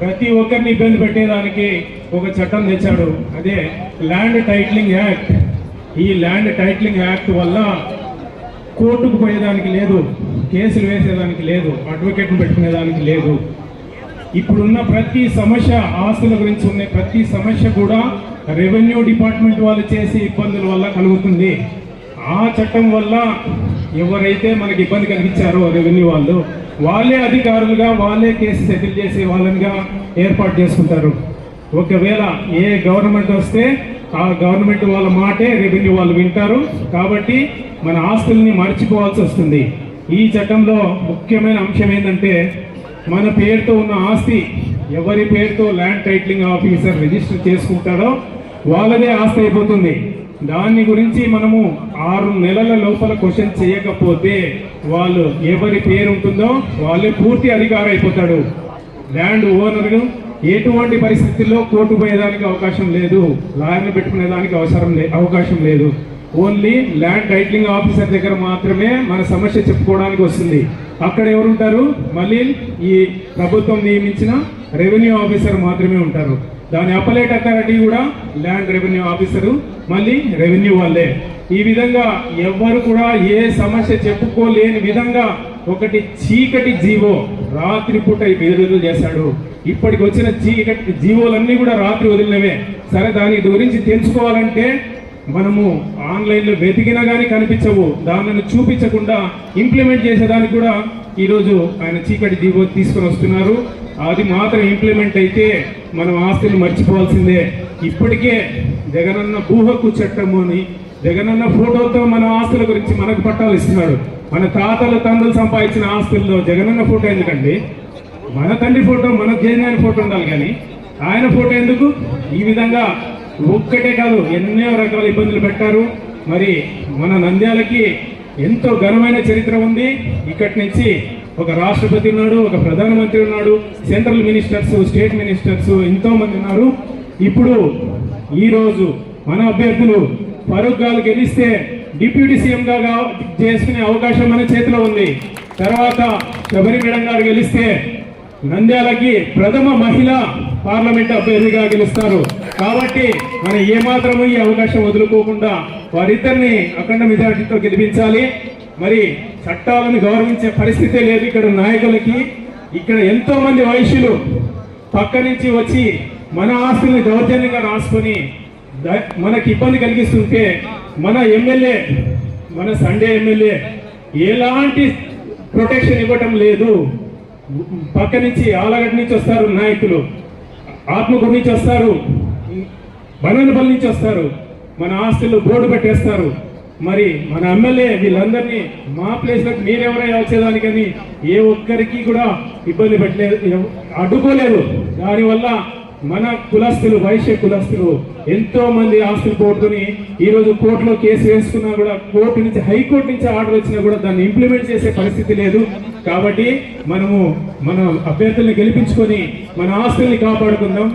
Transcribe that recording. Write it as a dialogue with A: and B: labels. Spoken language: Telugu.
A: ప్రతి ఒక్కరిని ఇబ్బంది పెట్టేదానికి ఒక చట్టం తెచ్చాడు. అదే ల్యాండ్ టైటిలింగ్ యాక్ట్ ఈ ల్యాండ్ టైటిలింగ్ యాక్ట్ వల్ల కోర్టుకు పోయేదానికి లేదు కేసులు వేసేదానికి లేదు అడ్వకేట్ని పెట్టుకునేదానికి లేదు. ఇప్పుడున్న ప్రతి సమస్య ఆస్తుల గురించి ఉన్న ప్రతి సమస్య కూడా రెవెన్యూ డిపార్ట్మెంట్ వాళ్ళు చేసే ఇబ్బందుల వల్ల కలుగుతుంది. ఆ చట్టం వల్ల ఎవరైతే మనకి ఇబ్బంది కలిగించారో రెవెన్యూ వాళ్ళు వాళ్ళే అధికారులుగా వాళ్ళే కేసు సెటిల్ చేసే వాళ్ళనిగా ఏర్పాటు చేసుకుంటారు. ఒకవేళ ఏ గవర్నమెంట్ వస్తే ఆ గవర్నమెంట్ వాళ్ళ మాటే రెవెన్యూ వాళ్ళు వింటారు. కాబట్టి మన ఆస్తుల్ని మర్చిపోవాల్సి వస్తుంది. ఈ చట్టంలో ముఖ్యమైన అంశం ఏంటంటే మన పేరుతో ఉన్న ఆస్తి ఎవరి పేరుతో ల్యాండ్ టైటిలింగ్ ఆఫీసర్ రిజిస్టర్ చేసుకుంటాడో వాళ్ళదే ఆస్తి అయిపోతుంది. దాని గురించి మనము ఆరు నెలల లోపల క్వశ్చన్ చేయకపోతే వాళ్ళు ఎవరి పేరు ఉంటుందో వాళ్ళే పూర్తి అధికారం అయిపోతాడు ల్యాండ్ ఓనర్ ఎటువంటి పరిస్థితుల్లో కోర్టు పోయేదానికి అవకాశం లేదు. లాయర్ని పెట్టుకునేదానికి అవసరం లే అవకాశం లేదు. ఓన్లీ ల్యాండ్ టైటిలింగ్ ఆఫీసర్ దగ్గర మాత్రమే మన సమస్య చెప్పుకోవడానికి వస్తుంది. అక్కడ ఎవరు ఉంటారు మళ్ళీ ఈ ప్రభుత్వం నియమించిన రెవెన్యూ ఆఫీసర్ మాత్రమే ఉంటారు. దాని అపలేట్ అథారిటీ కూడా ల్యాండ్ రెవెన్యూ ఆఫీసరు మళ్ళీ రెవెన్యూ వాళ్ళే. ఈ విధంగా ఎవ్వరు కూడా ఏ సమస్య చెప్పుకోలేని విధంగా ఒకటి చీకటి జీవో రాత్రిపూట ఈ విడుదల చేశాడు. ఇప్పటికి వచ్చిన చీకటి జీవోలన్నీ కూడా రాత్రి వదిలినవే. సరే దాని గురించి తెలుసుకోవాలంటే మనము ఆన్లైన్లో వెతికినా కానీ కనిపించవు. దానిని చూపించకుండా ఇంప్లిమెంట్ చేసేదానికి కూడా ఈరోజు ఆయన చీకటి జీవో తీసుకొని వస్తున్నారు. అది మాత్రం ఇంప్లిమెంట్ అయితే మనం ఆస్తులు మర్చిపోవాల్సిందే. ఇప్పటికే జగనన్న భూహక్కు చట్టము అని జగనన్న ఫోటోతో మన ఆస్తుల గురించి మనకు పట్టాలు ఇస్తున్నాడు. మన తాతలు తండ్రులు సంపాదించిన ఆస్తుల్లో జగనన్న ఫోటో ఎందుకండి? మన తండ్రి ఫోటో మన జగన్ ఫోటో ఉండాలి కానీ ఆయన ఫోటో ఎందుకు? ఈ విధంగా ఒక్కటే కాదు ఎన్నో రకాల ఇబ్బందులు పెట్టారు. మరి మన నంద్యాలకి ఎంతో ఘనమైన చరిత్ర ఉంది. ఇక్కడి నుంచి ఒక రాష్ట్రపతి ఉన్నాడు ఒక ప్రధానమంత్రి ఉన్నాడు సెంట్రల్ మినిస్టర్స్ స్టేట్ మినిస్టర్స్ ఎంతో మంది ఉన్నారు. ఇప్పుడు ఈరోజు మన అభ్యర్థులు ఫరూక్ గెలిస్తే డిప్యూటీ సీఎంగా చేసుకునే అవకాశం మన చేతిలో ఉంది. తర్వాత శబరి మేడం గారు గెలిస్తే నంద్యాలకి ప్రథమ మహిళ పార్లమెంట్ అభ్యర్థిగా గెలుస్తారు. కాబట్టి మనం ఏమాత్రము ఈ అవకాశం వదులుకోకుండా వారిద్దరిని అఖండ మెజార్టీతో గెలిపించాలి. మరి చట్టాలను గౌరవించే పరిస్థితే లేదు ఇక్కడ నాయకులకి. ఇక్కడ ఎంతో మంది వైశ్యులు పక్క నుంచి వచ్చి మన ఆస్తుల్ని దౌర్జన్యంగా రాసుకొని ద- మనకి ఇబ్బంది కలిగిస్తుంటే మన ఎమ్మెల్యే మన సండే ఎమ్మెల్యే ఎలాంటి ప్రొటెక్షన్ ఇవ్వటం లేదు. పక్క నుంచి ఆలగడ్డ నుంచి వస్తారు నాయకులు. ఆత్మకూరు నుంచి వస్తారు. బననపల్లి నుంచి వస్తారు. మన ఆస్తులు బోర్డు పెట్టేస్తారు. మరి మన ఎమ్మెల్యే వీళ్ళందరినీ మా ప్లేస్లకు మీరెవరైనా వచ్చేదానికని ఏ ఒక్కరికి కూడా ఇబ్బంది పెట్టలేదు అడ్డుకోలేదు. దానివల్ల మన కులస్తులు వైశ్య కులస్తులు ఎంతో మంది ఆస్తులు పోగొట్టుకుని ఈరోజు కోర్టులో కేసు వేసుకున్నా కూడా కోర్టు నుంచి హైకోర్టు నుంచి ఆర్డర్ వచ్చినా కూడా దాన్ని ఇంప్లిమెంట్ చేసే పరిస్థితి లేదు. కాబట్టి మనము మన అభ్యర్థుల్ని గెలిపించుకొని మన ఆస్తుల్ని కాపాడుకుందాం.